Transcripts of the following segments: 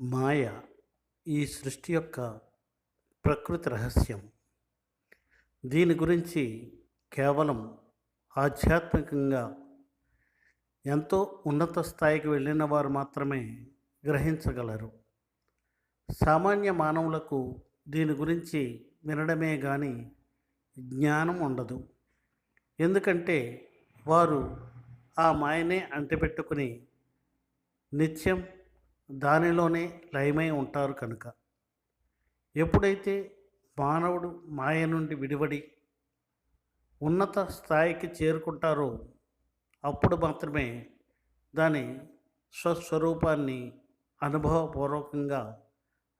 మాయ ఈ సృష్టి యొక్క ప్రకృతి రహస్యం. దీని గురించి కేవలం ఆధ్యాత్మికంగా ఎంతో ఉన్నత స్థాయికి వెళ్ళిన వారు మాత్రమే గ్రహించగలరు. సామాన్య మానవులకు దీని గురించి వినడమే కానీ జ్ఞానం ఉండదు. ఎందుకంటే వారు ఆ మాయనే అంటిపెట్టుకుని నిత్యం దానిలోనే లయమై ఉంటారు కనుక. ఎప్పుడైతే మానవుడు మాయ నుండి విడివడి ఉన్నత స్థాయికి చేరుకుంటారో అప్పుడు మాత్రమే దాని స్వస్వరూపాన్ని అనుభవపూర్వకంగా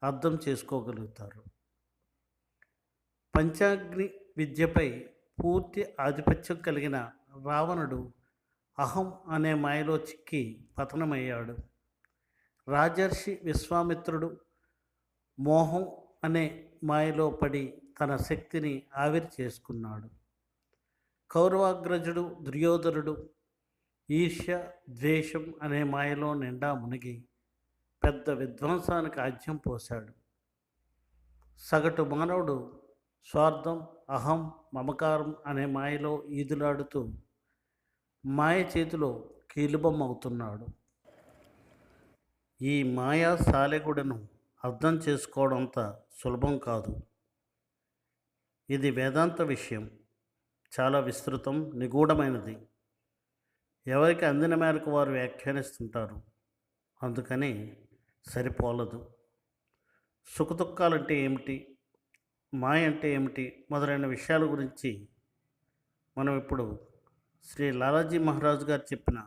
అర్థం చేసుకోగలుగుతారు. పంచాగ్ని విద్యపై పూర్తి ఆధిపత్యం కలిగిన రావణుడు అహం అనే మాయలో చిక్కి పతనమయ్యాడు. రాజర్షి విశ్వామిత్రుడు మోహం అనే మాయలో పడి తన శక్తిని ఆవిరి చేసుకున్నాడు. కౌరవాగ్రజుడు దుర్యోధనుడు ఈర్ష్య ద్వేషం అనే మాయలో నిండా మునిగి పెద్ద విధ్వంసానికి ఆజ్యం పోశాడు. సగటు మానవుడు స్వార్థం అహం మమకారం అనే మాయలో ఈదులాడుతూ మాయ చేతిలో కీలుబొమ్మవుతున్నాడు. ఈ మాయా సాలెగుడను అర్థం చేసుకోవడం అంత సులభం కాదు. ఇది వేదాంత విషయం. చాలా విస్తృతం నిగూఢమైనది. ఎవరికి అందిన మేరకు వారు వ్యాఖ్యానిస్తుంటారు. అందుకని సరిపోలదు. సుఖదుఖాలంటే ఏమిటి? మాయ అంటే ఏమిటి? మొదలైన విషయాల గురించి మనం ఇప్పుడు శ్రీ లాలాజీ మహారాజు గారు చెప్పిన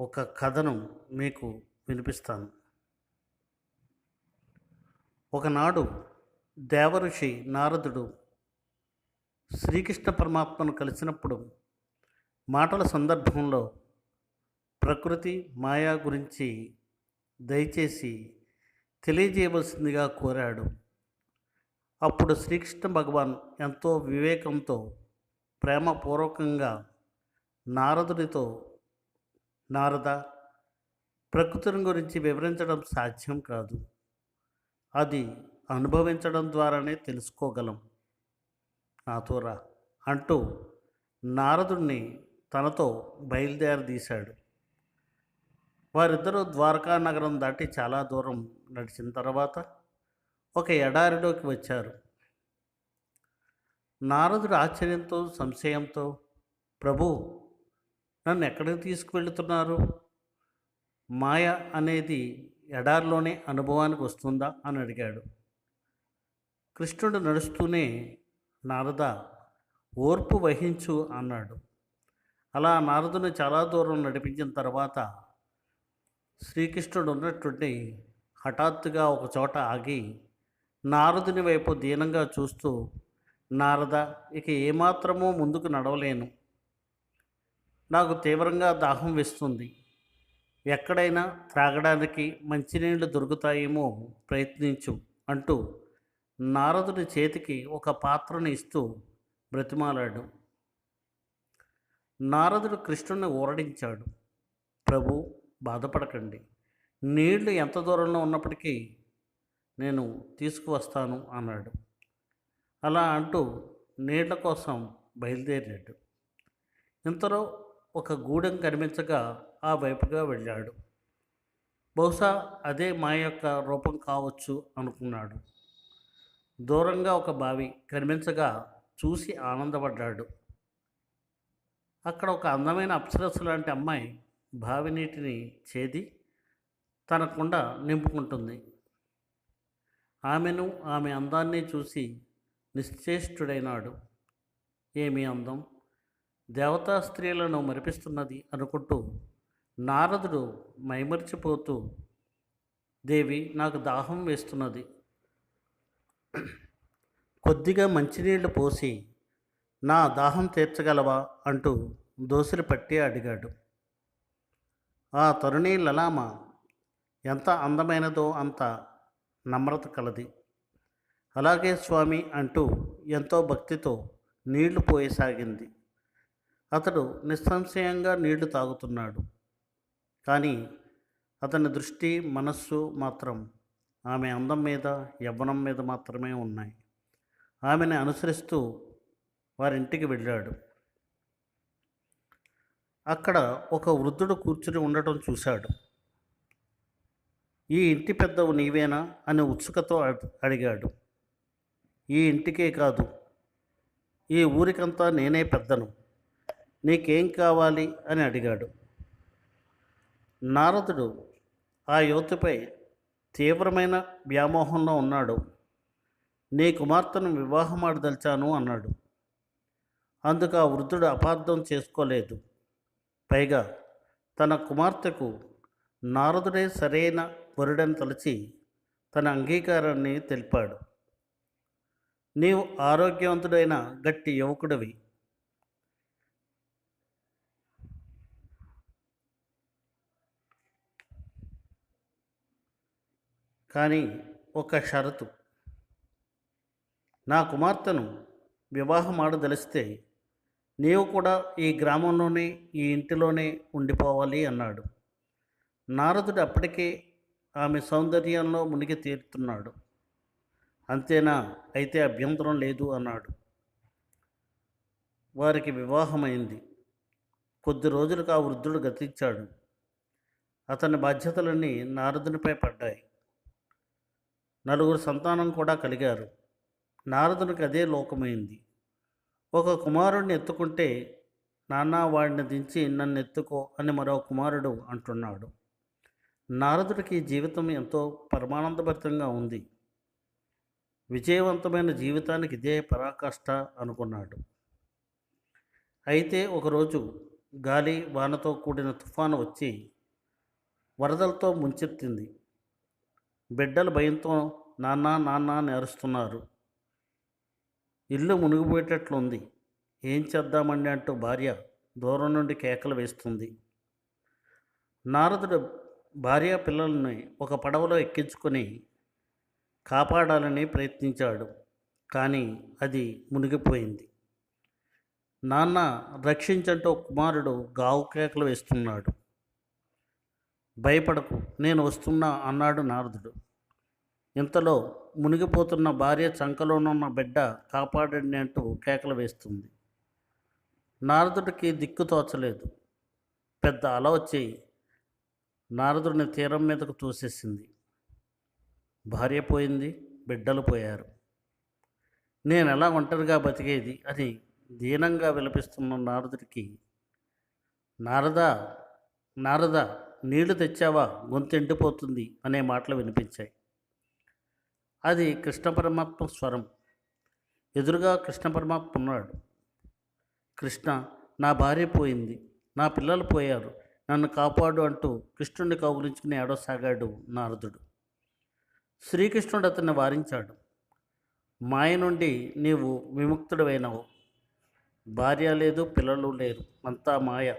ఒక కథను మీకు వినిపిస్తాను. ఒకనాడు దేవఋషి నారదుడు శ్రీకృష్ణ పరమాత్మను కలిసినప్పుడు మాటల సందర్భంలో ప్రకృతి మాయా గురించి దయచేసి తెలియజేయవలసిందిగా కోరాడు. అప్పుడు శ్రీకృష్ణ భగవాన్ ఎంతో వివేకంతో ప్రేమపూర్వకంగా నారదుడితో నారద ప్రకృతిని గురించి వివరించడం సాధ్యం కాదు. అది అనుభవించడం ద్వారానే తెలుసుకోగలం. నాతో రా అంటూ నారదుణ్ణి తనతో బయలుదేరదీశాడు వారిద్దరూ ద్వారకా నగరం దాటి చాలా దూరం నడిచిన తర్వాత ఒక ఎడారిలోకి వచ్చారు. నారదుడు ఆశ్చర్యంతో సంశయంతో ప్రభు నన్ను ఎక్కడికి తీసుకువెళ్తున్నారు? మాయ అనేది ఎడారిలోనే అనుభవానికి వస్తుందా అని అడిగాడు. కృష్ణుడు నడుస్తూనే నారద ఓర్పు వహించు అన్నాడు. అలా నారదుని చాలా దూరం నడిపించిన తర్వాత శ్రీకృష్ణుడు ఉన్నటువంటి హఠాత్తుగా ఒక చోట ఆగి నారదుని వైపు దీనంగా చూస్తూ నారద ఇక ఏమాత్రమూ ముందుకు నడవలేను. నాకు తీవ్రంగా దాహం వేస్తుంది. ఎక్కడైనా త్రాగడానికి మంచినీళ్ళు దొరుకుతాయేమో ప్రయత్నించు అంటూ నారదుడి చేతికి ఒక పాత్రను ఇస్తూ బ్రతిమాలాడు. నారదుడు కృష్ణుని ఊరడించాడు ప్రభు బాధపడకండి. నీళ్ళు ఎంత దూరంలో ఉన్నప్పటికీ నేను తీసుకువస్తాను అన్నాడు. అలా అంటూ నీళ్ళ కోసం బయలుదేరాడు. ఇంతలో ఒక గూడెం కనిపించగా ఆ వైపుగా వెళ్ళాడు. బహుశా అదే మా యొక్క రూపం కావచ్చు అనుకున్నాడు. దూరంగా ఒక బావి కనిపించగా చూసి ఆనందపడ్డాడు. అక్కడ ఒక అందమైన అప్సరస్సు లాంటి అమ్మాయి బావి నీటిని చేది తన కుండ నింపుకుంటుంది. ఆమెను ఆమె అందాన్ని చూసి నిశ్చేష్టుడైనాడు. ఏమి అందం? దేవతా స్త్రీలను మరిపిస్తున్నది అనుకుంటూ నారదుడు మైమరిచిపోతూ దేవి నాకు దాహం వేస్తున్నది. కొద్దిగా మంచినీళ్ళు పోసి నా దాహం తీర్చగలవా? అంటూ దోసిలి పట్టి అడిగాడు. ఆ తరుణి లలామ ఎంత అందమైనదో అంత నమ్రత కలది. అలాగే స్వామి అంటూ ఎంతో భక్తితో నీళ్ళు పోయసాగింది. అతడు నిస్సంశయంగా నీళ్ళు తాగుతున్నాడు. కానీ అతని దృష్టి మనస్సు మాత్రం ఆమె అందం మీద యవ్వనం మీద మాత్రమే ఉన్నాయి. ఆమెను అనుసరిస్తూ వారింటికి వెళ్ళాడు. అక్కడ ఒక వృద్ధుడు కూర్చుని ఉండటం చూశాడు. ఈ ఇంటి పెద్దవు నీవేనా? అని ఉత్సుకతో అడిగాడు. ఈ ఇంటికే కాదు ఈ ఊరికంతా నేనే పెద్దను. నీకేం కావాలి? అని అడిగాడు. నారదుడు ఆ యువతిపై తీవ్రమైన వ్యామోహంలో ఉన్నాడు. నీ కుమార్తెను వివాహమాడదలిచాను అన్నాడు. అందుకు ఆ వృద్ధుడు అపార్థం చేసుకోలేదు. పైగా తన కుమార్తెకు నారదుడే సరైన వరుడని తలచి తన అంగీకారాన్ని తెలిపాడు. నీవు ఆరోగ్యవంతుడైన గట్టి యువకుడివి. కానీ ఒక షరతు. నా కుమార్తెను వివాహం ఆడదలిస్తే నీవు కూడా ఈ గ్రామంలోనే ఈ ఇంటిలోనే ఉండిపోవాలి అన్నాడు. నారదుడు అప్పటికే ఆమె సౌందర్యంలో మునిగి తీరుతున్నాడు. అంతేనా? అయితే అభ్యంతరం లేదు అన్నాడు. వారికి వివాహమైంది. కొద్ది రోజులకు ఆ వృద్ధుడు గతించాడు. అతని బాధ్యతలన్నీ నారదునిపై పడ్డాయి. నలుగురు సంతానం కూడా కలిగారు. నారదునికి అదే లోకమైంది. ఒక కుమారుడిని ఎత్తుకుంటే నాన్న వాడిని దించి నన్ను ఎత్తుకో అని మరో కుమారుడు అంటున్నాడు. నారదుడికి జీవితం ఎంతో పరమానందభరితంగా ఉంది. విజయవంతమైన జీవితానికి ఇదే పరాకాష్ట అనుకున్నాడు. అయితే ఒకరోజు గాలి వానతో కూడిన తుఫాను వచ్చి వరదలతో ముంచెత్తింది. బిడ్డలు భయంతో నాన్న నాన్న అని అరుస్తున్నారు. ఇల్లు మునిగిపోయేటట్లుంది ఏం చేద్దామండి అంటూ భార్య దూరం నుండి కేకలు వేస్తుంది. నారదుడు భార్య పిల్లల్ని ఒక పడవలో ఎక్కించుకొని కాపాడాలని ప్రయత్నించాడు. కానీ అది మునిగిపోయింది. నాన్న రక్షించంటూ కుమారుడు గావు కేకలు వేస్తున్నాడు. భయపడకు నేను వస్తున్నా అన్నాడు నారదుడు. ఇంతలో మునిగిపోతున్న భార్య చంకలోనున్న బిడ్డ కాపాడండి అంటూ కేకలు వేస్తుంది. నారదుడికి దిక్కు తోచలేదు. పెద్ద అల వచ్చి నారదుడిని తీరం మీదకు తోసేసింది. భార్య పోయింది బిడ్డలు పోయారు. నేను ఎలా ఒంటరిగా బతికేది అని దీనంగా విలపిస్తున్న నారదుడికి నారద నారదా నీళ్ళు తెచ్చావా? గొంతు ఎండిపోతుంది అనే మాటలు వినిపించాయి. అది కృష్ణ పరమాత్మ స్వరం. ఎదురుగా కృష్ణ పరమాత్మ ఉన్నాడు. కృష్ణ నా భార్య పోయింది. నా పిల్లలు పోయారు. నన్ను కాపాడు అంటూ కృష్ణుడిని కౌగులించుకుని ఏడవసాగాడు నారదుడు. శ్రీకృష్ణుడు అతన్ని వారించాడు. మాయ నుండి నీవు విముక్తుడవైనవు. భార్య లేదు పిల్లలు లేరు. అంతా మాయ.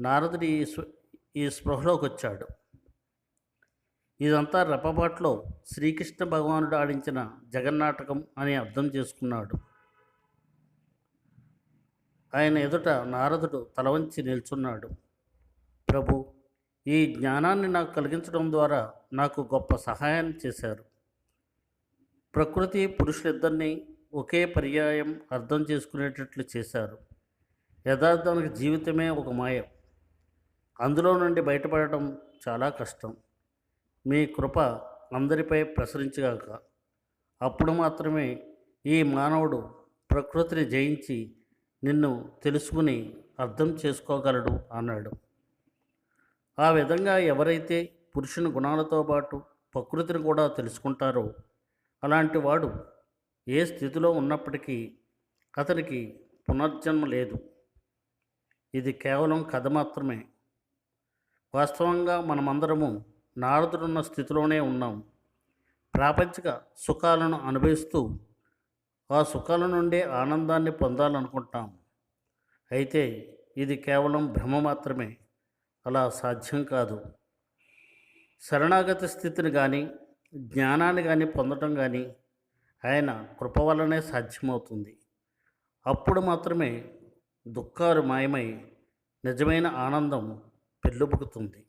నారదుడి ఈ స్వ- ఈ స్పృహలోకి వచ్చాడు ఇదంతా రెప్పపాట్లో శ్రీకృష్ణ భగవానుడు ఆడించిన జగన్నాటకం అని అర్థం చేసుకున్నాడు. ఆయన ఎదుట నారదుడు తలవంచి నిల్చున్నాడు. ప్రభు ఈ జ్ఞానాన్ని నాకు కలిగించడం ద్వారా నాకు గొప్ప సహాయం చేశారు. ప్రకృతి పురుషులిద్దరినీ ఒకే పర్యాయం అర్థం చేసుకునేటట్లు చేశారు. యథార్థానికి జీవితమే ఒక మాయం. అందులో నుండి బయటపడటం చాలా కష్టం. మీ కృప అందరిపై ప్రసరించగాక. అప్పుడు మాత్రమే ఈ మానవుడు ప్రకృతిని జయించి నిన్ను తెలుసుకుని అర్థం చేసుకోగలడు అన్నాడు. ఆ విధంగా ఎవరైతే పురుషుని గుణాలతో పాటు ప్రకృతిని కూడా తెలుసుకుంటారో అలాంటి వాడు ఏ స్థితిలో ఉన్నప్పటికీ అతనికి పునర్జన్మ లేదు. ఇది కేవలం కథ మాత్రమే. వాస్తవంగా మనమందరము నారదుడున్న స్థితిలోనే ఉన్నాం. ప్రాపంచిక సుఖాలను అనుభవిస్తూ ఆ సుఖాల నుండే ఆనందాన్ని పొందాలనుకుంటాం. అయితే ఇది కేవలం భ్రమ మాత్రమే అలా సాధ్యం కాదు. శరణాగతి స్థితిని కానీ జ్ఞానాన్ని కానీ పొందటం కానీ ఆయన కృప వల్లనే సాధ్యమవుతుంది. అప్పుడు మాత్రమే దుఃఖాలు మాయమై నిజమైన ఆనందం పెళ్ళుబుకుతుంది.